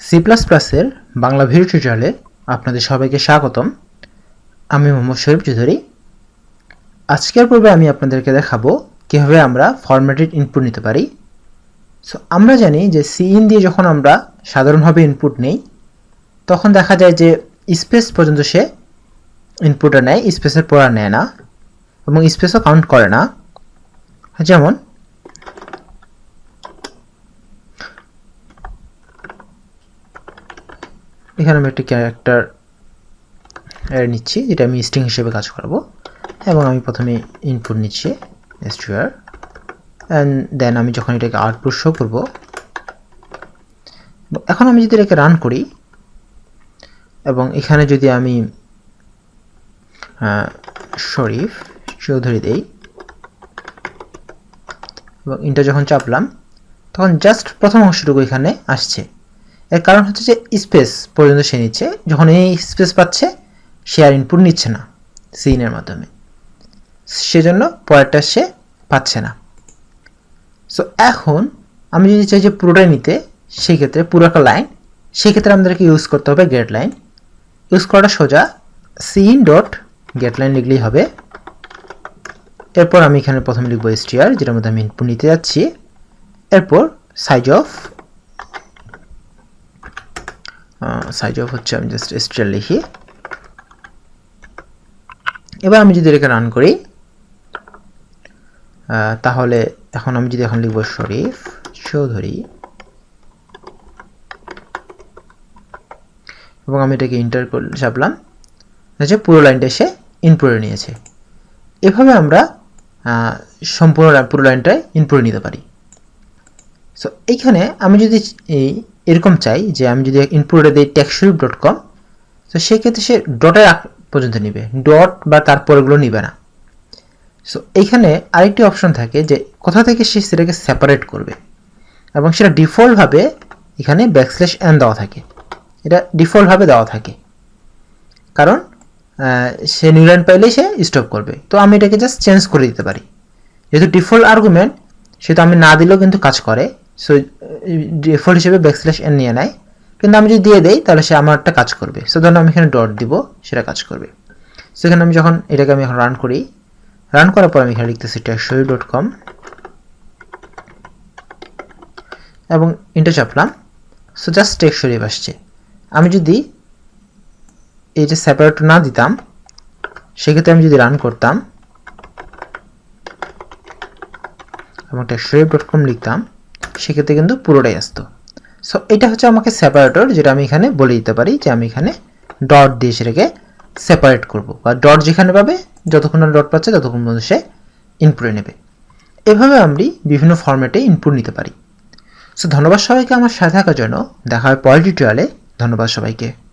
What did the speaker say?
C plus প্লাসের Bangla video টিউটোরিয়ালে আপনাদের সবাইকে স্বাগতম। আমি মোহাম্মদ শরীফ চৌধুরী। আজকের পর্বে আমি আপনাদেরকে দেখাবো কীভাবে আমরা ফরম্যাটেড ইনপুট নিতে পারি। সো আমরা জানি যে সি ইন দিয়ে যখন আমরা সাধারণভাবে ইনপুট নেই, তখন দেখা যায় যে স্পেস পর্যন্ত সে ইনপুটটা নেয় স্পেসের পর নেয় না এবং স্পেসও কাউন্ট করে না। যেমন এখানে আমি একটি ক্যারেক্টার নিচ্ছি, যেটা আমি স্ট্রিং হিসেবে কাজ করাবো। এবং আমি প্রথমে ইনপুট নিচ্ছি স্ট্রিয়ার অ্যান্ড দেন আমি যখন এটাকে আউটপুট শো করব, এখন আমি যদি এটাকে রান করি, এবং এখানে যদি আমি শরীফ চৌধুরী দেই, এবং ইন্টার যখন চাপলাম, তখন জাস্ট প্রথম অংশটুকু এখানে আসছে। এর কারণ হচ্ছে যে স্পেস পর্যন্ত সে নিচ্ছে যখন এই স্পেস পাচ্ছে, সে আর ইনপুট নিচ্ছে না সিনের মাধ্যমে। সেজন্য পরেরটা সে পাচ্ছে না। সো এখন আমি যদি চাই যে পুরোটাই নিতে সেই ক্ষেত্রে পুরো একটা লাইন সেই ক্ষেত্রে আমাদেরকে ইউজ করতে হবে গেট লাইন ইউজ করাটা সোজা সিন ডট গেট লাইন লিখলেই হবে। এরপর আমি এখানে প্রথমে লিখব এসটিআর যেটার মধ্যে আমি ইনপুট নিতে যাচ্ছি। এরপর সাইজ অফ সাইজ অফ হচ্ছে আমি জাস্ট স্টার লিখি। এবার আমি যদি এটাকে রান করি তাহলে এখন আমি যদি এখন লিখব শরীফ চৌধুরী, এবং আমি এটাকে ইন্টার চাপলাম যে পুরো লাইনটা এসে ইনপুটে নিয়েছে। এভাবে আমরা সম্পূর্ণ পুরো লাইনটায় ইনপুটে নিতে পারি। সো এইখানে আমি যদি এই এরকম চাই যে আমি যদি ইনপুটে দিই টেক্সুরিপ ডট কম তো সেক্ষেত্রে সে ডটের পর্যন্ত নিবে। ডট বা তারপরেগুলো নিবে না। সো এইখানে আরেকটি অপশন থাকে যে কোথা থেকে সে সেটাকে সেপারেট করবে। এবং সেটা ডিফল্টভাবে এখানে ব্যাকস্ল্যাশ এন দেওয়া থাকে। এটা ডিফল্টভাবে দেওয়া থাকে। কারণ সে নিউলাইন পাইলেই সে স্টপ করবে। তো আমি এটাকে জাস্ট চেঞ্জ করে দিতে পারি। যেহেতু ডিফল্ট আর্গুমেন্ট সেটা আমি না দিলেও কিন্তু কাজ করে। সো ডিফল্ট হিসেবে ব্যাকস্ল্যাশ এন নিয়ে নেয়। কিন্তু আমি যদি দিয়ে দেই, তাহলে সে আমার একটা কাজ করবে। সো ধরুন আমি এখানে ডট দিব, সেটা কাজ করবে। সেখানে আমি যখন এটাকে আমি এখন রান করি রান করার পর আমি এখানে লিখতেছি টেকশরি ডট কম এবং ইন্টার চাপলাম। সো জাস্ট টেকশরি আসছে। আমি যদি এই যে সেপারেট না দিতাম, সেক্ষেত্রে আমি যদি রান করতাম, এবং টেকশরি ডট কম লিখতাম সেক্ষেত্রে কিন্তু পুরোটাই আসতো। সো এটা হচ্ছে আমাকে সেপারেটর যেটা আমি এখানে বলে দিতে পারি যে আমি এখানে ডট দিয়ে সেটাকে সেপারেট করব। বা ডট যেখানে পাবে, যতক্ষণ না ডট পাচ্ছে, ততক্ষণ পর্যন্ত সে ইনপুটে নেবে। এভাবে আমি বিভিন্ন ফর্ম্যাটে ইনপুট নিতে পারি। সো ধন্যবাদ সবাইকে আমার সাথে থাকার জন্য। দেখা হয় পরের টিউটোরিয়ালে ধন্যবাদ সবাইকে।